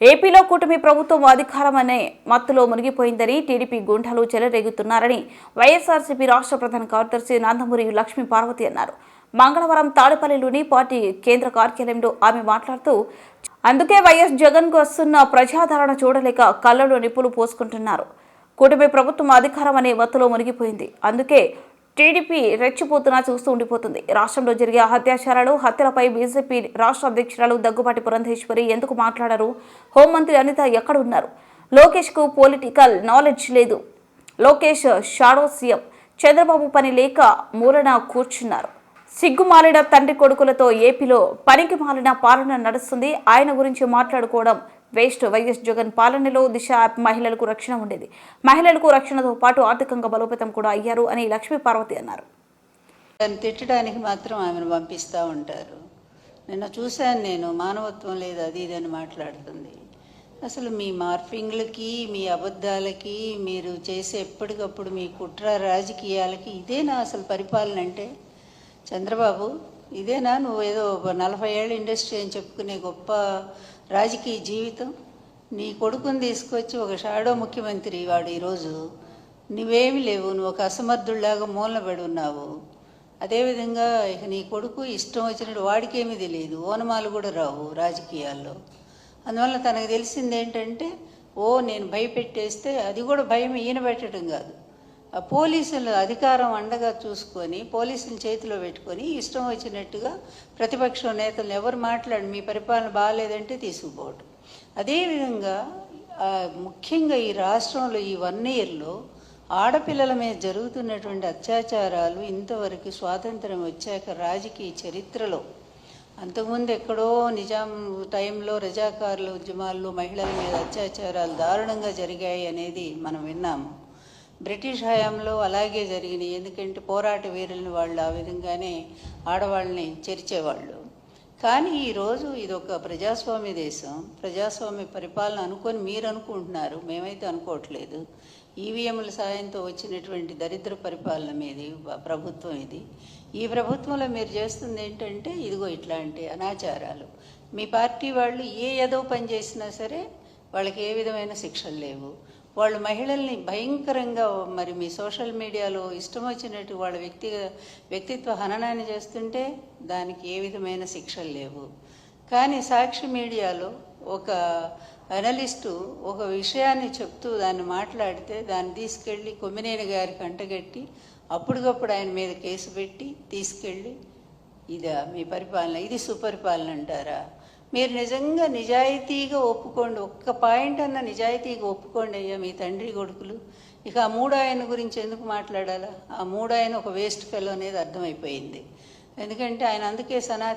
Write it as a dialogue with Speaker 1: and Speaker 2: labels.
Speaker 1: ఏపీలో కూటమి ప్రభుత్వం అధికారం అనే మత్తులో మునిగిపోయిందని టీడీపీ గుండాలు చెలరేగుతున్నారని వైఎస్ఆర్సీపీ రాష్ట్ర ప్రధాన కార్యదర్శి నందమూరి లక్ష్మీ పార్వతి అన్నారు. మంగళవారం తాడేపల్లిలోని పార్టీ కేంద్ర కార్యాలయంలో ఆమె మాట్లాడుతూ అందుకే వైఎస్ జగన్కు వస్తున్న ప్రజాదరణ చూడలేక కళ్ళలో నిప్పులు పోసుకుంటున్నారు. కూటమి ప్రభుత్వం అధికారం అనే మత్తులో మునిగిపోయింది. అందుకే టీడీపీ రెచ్చిపోతున్నా చూస్తూ ఉండిపోతుంది. రాష్ట్రంలో జరిగే హత్యాచారాలు హత్యలపై బీజేపీ రాష్ట్ర అధ్యక్షురాలు దగ్గుబాటి పురంధేశ్వరి ఎందుకు మాట్లాడారు? హోంమంత్రి అనిత ఎక్కడ ఉన్నారు లోకేష్కు పొలిటికల్ నాలెడ్జ్ లేదు. Lokesh shadow CM. చంద్రబాబు పని లేక మూలన కూర్చున్నారు. సిగ్గుమాలిన తండ్రి కొడుకులతో ఏపీలో పనికి మాలిన పాలన నడుస్తుంది. ఆయన గురించి మాట్లాడుకోవడం వేస్ట్ వైఎస్ జగన్ పాలనలో దిశ యాప్ మహిళలకు రక్షణ ఉండేది. మహిళలకు రక్షణతో పాటు ఆర్థికంగా బలోపేతం కూడా అయ్యారు అని లక్ష్మీ పార్వతి అన్నారు.
Speaker 2: దాన్ని తిట్టడానికి మాత్రం ఆమెను పంపిస్తూ ఉంటారు. నిన్న చూశాను నేను మానవత్వం లేదు అది ఇది అని మాట్లాడుతుంది. అసలు మీ మార్ఫింగ్లకి మీ అబద్ధాలకి మీరు చేసే ఎప్పటికప్పుడు మీ కుట్ర రాజకీయాలకి ఇదేనా అసలు పరిపాలన అంటే? చంద్రబాబు ఇదేనా? నువ్వు ఏదో ఒక నలభై ఏళ్ళ ఇండస్ట్రీ అని చెప్పుకునే గొప్ప రాజకీయ జీవితం. నీ కొడుకుని తీసుకొచ్చి ఒక షాడో ముఖ్యమంత్రి వాడు ఈరోజు. నువ్వేమి లేవు నువ్వు ఒక అసమర్థుల్లాగా మూలన పడి ఉన్నావు. అదేవిధంగా ఇక నీ కొడుకు ఇష్టం వచ్చినట్టు వాడికేమీ తెలియదు. ఓనమాలు కూడా రావు రాజకీయాల్లో. అందువల్ల తనకు తెలిసింది ఏంటంటే ఓ నేను భయపెట్టేస్తే అది కూడా భయం ఈయన పెట్టడం కాదు. పోలీసుల అధికారం అండగా చూసుకొని పోలీసుల చేతిలో పెట్టుకొని ఇష్టం వచ్చినట్టుగా ప్రతిపక్ష నేతలు ఎవరు మాట్లాడి మీ పరిపాలన బాగాలేదంటే తీసుకుపోవటం. అదేవిధంగా ముఖ్యంగా ఈ రాష్ట్రంలో ఈ వన్ ఇయర్లో ఆడపిల్లల మీద జరుగుతున్నటువంటి అత్యాచారాలు ఇంతవరకు స్వాతంత్రం వచ్చాక రాజకీయ చరిత్రలో అంతకుముందు ఎక్కడో నిజాం టైంలో రజాకారుల ఉద్యమాల్లో మహిళల మీద అత్యాచారాలు దారుణంగా జరిగాయి అనేది మనం విన్నాము. బ్రిటిష్ హయాంలో అలాగే జరిగినాయి. ఎందుకంటే పోరాట వీరులను వాళ్ళు ఆ విధంగానే ఆడవాళ్ళని చేర్చేవాళ్ళు. కానీ ఈరోజు ఇది ఒక ప్రజాస్వామ్య దేశం. ప్రజాస్వామ్య పరిపాలన అనుకొని మీరు అనుకుంటున్నారు. మేమైతే అనుకోవట్లేదు. ఈవీఎంల సాయంతో వచ్చినటువంటి దరిద్ర పరిపాలన మీది ప్రభుత్వం ఇది. ఈ ప్రభుత్వంలో మీరు చేస్తుంది ఏంటంటే ఇదిగో ఇట్లాంటి అనాచారాలు. మీ పార్టీ వాళ్ళు ఏ ఏదో పని చేసినా సరే వాళ్ళకి ఏ విధమైన శిక్షలు లేవు. వాళ్ళు మహిళల్ని భయంకరంగా మరి మీ సోషల్ మీడియాలో ఇష్టం వచ్చినట్టు వాళ్ళ వ్యక్తి వ్యక్తిత్వ హననాన్ని చేస్తుంటే దానికి ఏ విధమైన శిక్షలు లేవు. కానీ సాక్షి మీడియాలో ఒక అనలిస్టు ఒక విషయాన్ని చెప్తూ దాన్ని మాట్లాడితే దాన్ని తీసుకెళ్ళి కొమ్మినేని గారి కంటగట్టి అప్పటికప్పుడు ఆయన మీద కేసు పెట్టి తీసుకెళ్ళి ఇదా మీ పరిపాలన ఇది సుపరిపాలన అంటారా? మీరు నిజంగా నిజాయితీగా ఒప్పుకోండి. ఒక్క పాయింట్ అన్న నిజాయితీగా ఒప్పుకోండి అయ్యా మీ తండ్రి కొడుకులు. ఇక ఆ మూడాయన గురించి ఎందుకు మాట్లాడాలా? ఆ మూడాయన ఒక వేస్ట్ ఫెలో అనేది అర్థమైపోయింది. ఎందుకంటే ఆయన అందుకే సనాతన